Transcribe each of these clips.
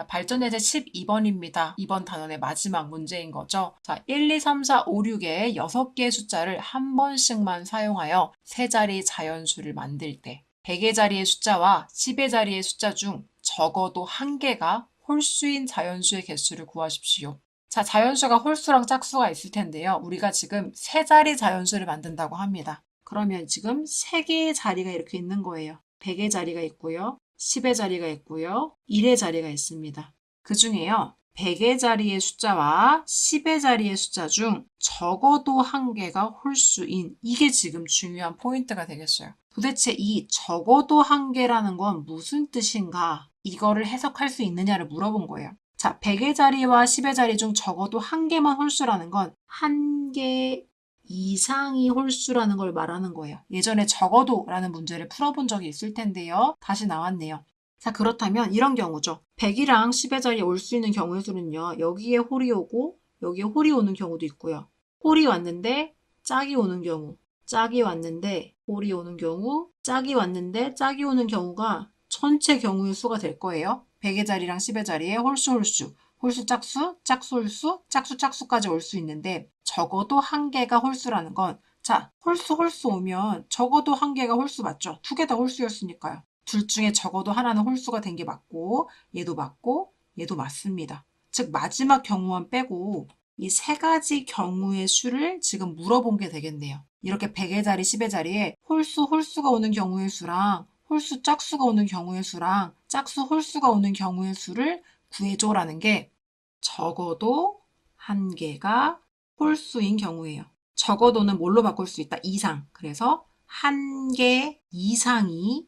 자, 발전 예제 12번입니다. 이번 단원의 마지막 문제인 거죠. 자, 1, 2, 3, 4, 5, 6의 6개의 숫자를 한 번씩만 사용하여 세 자리 자연수를 만들 때 100의 자리의 숫자와 10의 자리의 숫자 중 적어도 한 개가 홀수인 자연수의 개수를 구하십시오. 자, 자연수가 홀수랑 짝수가 있을 텐데요. 우리가 지금 세 자리 자연수를 만든다고 합니다. 그러면 지금 세 개의 자리가 이렇게 있는 거예요. 100의 자리가 있고요. 10의 자리가 있고요. 1의 자리가 있습니다. 그 중에요. 100의 자리의 숫자와 10의 자리의 숫자 중 적어도 한 개가 홀수인 이게 지금 중요한 포인트가 되겠어요. 도대체 이 적어도 한 개라는 건 무슨 뜻인가? 이거를 해석할 수 있느냐를 물어본 거예요. 자, 100의 자리와 10의 자리 중 적어도 한 개만 홀수라는 건 한 개 이상이 홀수라는 걸 말하는 거예요. 예전에 적어도 라는 문제를 풀어본 적이 있을 텐데요. 다시 나왔네요. 자, 그렇다면 이런 경우죠. 100이랑 10의 자리에 올 수 있는 경우의 수는요. 여기에 홀이 오고 여기에 홀이 오는 경우도 있고요. 홀이 왔는데 짝이 오는 경우, 짝이 왔는데 홀이 오는 경우, 짝이 왔는데 짝이 오는 경우가 전체 경우의 수가 될 거예요. 100의 자리랑 10의 자리에 홀수 홀수, 홀수 짝수, 짝수 홀수, 짝수 짝수까지 올 수 있는데 적어도 한 개가 홀수라는 건 자, 홀수 홀수 오면 적어도 한 개가 홀수 맞죠? 두 개 다 홀수였으니까요. 둘 중에 적어도 하나는 홀수가 된 게 맞고 얘도 맞고 얘도 맞습니다. 즉 마지막 경우만 빼고 이 세 가지 경우의 수를 지금 물어본 게 되겠네요. 이렇게 100의 자리, 10의 자리에 홀수, 홀수가 오는 경우의 수랑 홀수, 짝수가 오는 경우의 수랑 짝수, 홀수가 오는 경우의 수를 구해줘라는 게 적어도 한 개가 홀수인 경우예요. 적어도는 뭘로 바꿀 수 있다? 이상. 그래서 한 개 이상이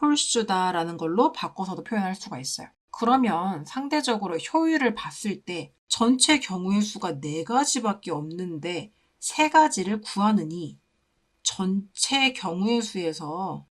홀수다라는 걸로 바꿔서도 표현할 수가 있어요. 그러면 상대적으로 효율을 봤을 때 전체 경우의 수가 네 가지밖에 없는데 세 가지를 구하느니 전체 경우의 수에서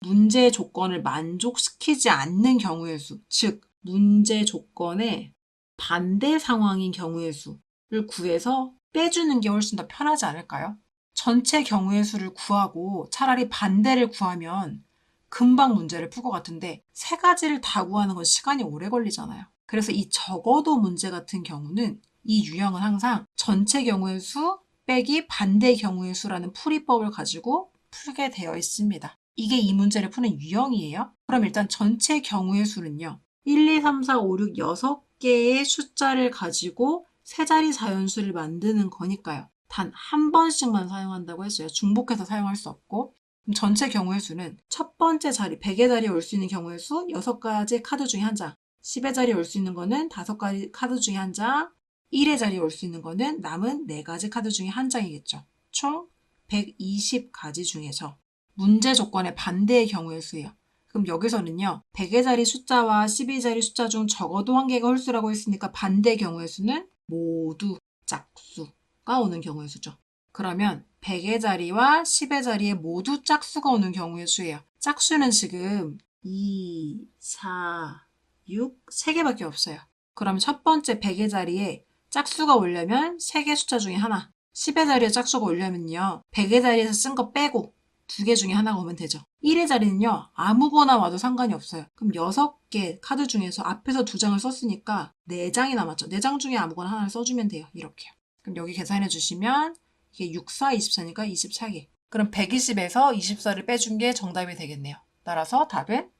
문제 조건을 만족시키지 않는 경우의 수, 즉 문제 조건의 반대 상황인 경우의 수를 구해서 빼주는 게 훨씬 더 편하지 않을까요? 전체 경우의 수를 구하고 차라리 반대를 구하면 금방 문제를 풀 것 같은데 세 가지를 다 구하는 건 시간이 오래 걸리잖아요. 그래서 이 적어도 문제 같은 경우는 이 유형은 항상 전체 경우의 수 빼기 반대 경우의 수라는 풀이법을 가지고 풀게 되어 있습니다. 이게 이 문제를 푸는 유형이에요. 그럼 일단 전체 경우의 수는요. 1, 2, 3, 4, 5, 6, 6개의 숫자를 가지고 세 자리 자연수를 만드는 거니까요. 단 한 번씩만 사용한다고 했어요. 중복해서 사용할 수 없고. 전체 경우의 수는 첫 번째 자리, 100의 자리에 올 수 있는 경우의 수 6가지 카드 중에 한 장. 10의 자리에 올 수 있는 거는 5가지 카드 중에 한 장. 1의 자리에 올 수 있는 거는 남은 4가지 카드 중에 한 장이겠죠. 총 120가지 중에서 문제 조건의 반대의 경우의 수예요. 그럼 여기서는요. 100의 자리 숫자와 10의 자리 숫자 중 적어도 한 개가 홀수라고 했으니까 반대 경우의 수는 모두 짝수가 오는 경우의 수죠. 그러면 100의 자리와 10의 자리에 모두 짝수가 오는 경우의 수예요. 짝수는 지금 2, 4, 6, 3개밖에 없어요. 그럼 첫 번째 100의 자리에 짝수가 오려면 3개 숫자 중에 하나, 10의 자리에 짝수가 오려면요. 100의 자리에서 쓴 거 빼고 두 개 중에 하나가 오면 되죠. 1의 자리는요. 아무거나 와도 상관이 없어요. 그럼 6개 카드 중에서 앞에서 두 장을 썼으니까 4장이 남았죠. 4장 중에 아무거나 하나를 써주면 돼요. 이렇게요. 그럼 여기 계산해 주시면 이게 6, 4, 24니까 24개. 그럼 120에서 24를 빼준 게 정답이 되겠네요. 따라서 답은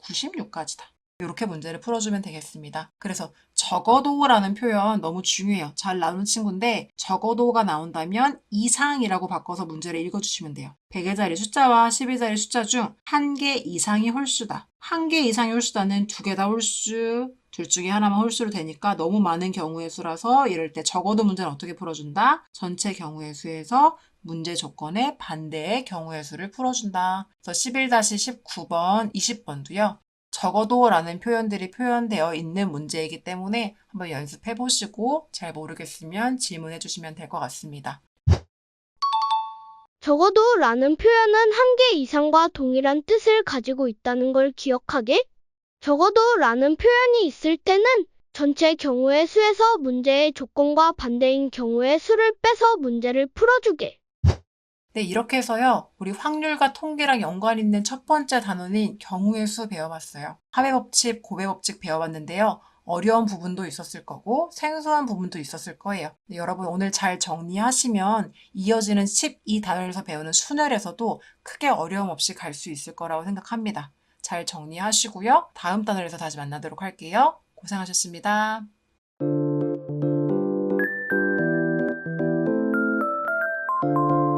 96가지다. 이렇게 문제를 풀어주면 되겠습니다. 그래서 적어도라는 표현 너무 중요해요. 잘 나오는 친구인데 적어도가 나온다면 이상이라고 바꿔서 문제를 읽어주시면 돼요. 100의 자리 숫자와 10의 자리 숫자 중 한 개 이상이 홀수다. 한 개 이상이 홀수다는 두 개 다 홀수, 둘 중에 하나만 홀수로 되니까 너무 많은 경우의 수라서 이럴 때 적어도 문제는 어떻게 풀어준다? 전체 경우의 수에서 문제 조건의 반대의 경우의 수를 풀어준다. 그래서 11-19번, 20번도요. 적어도 라는 표현들이 표현되어 있는 문제이기 때문에 한번 연습해 보시고 잘 모르겠으면 질문해 주시면 될 것 같습니다. 적어도 라는 표현은 한 개 이상과 동일한 뜻을 가지고 있다는 걸 기억하게. 적어도 라는 표현이 있을 때는 전체 경우의 수에서 문제의 조건과 반대인 경우의 수를 빼서 문제를 풀어주게. 네, 이렇게 해서요, 우리 확률과 통계랑 연관 있는 첫 번째 단원인 경우의 수 배워봤어요. 합의 법칙, 고배 법칙 배워봤는데요. 어려운 부분도 있었을 거고 생소한 부분도 있었을 거예요. 네, 여러분 오늘 잘 정리하시면 이어지는 12단원에서 배우는 순열에서도 크게 어려움 없이 갈 수 있을 거라고 생각합니다. 잘 정리하시고요. 다음 단원에서 다시 만나도록 할게요. 고생하셨습니다.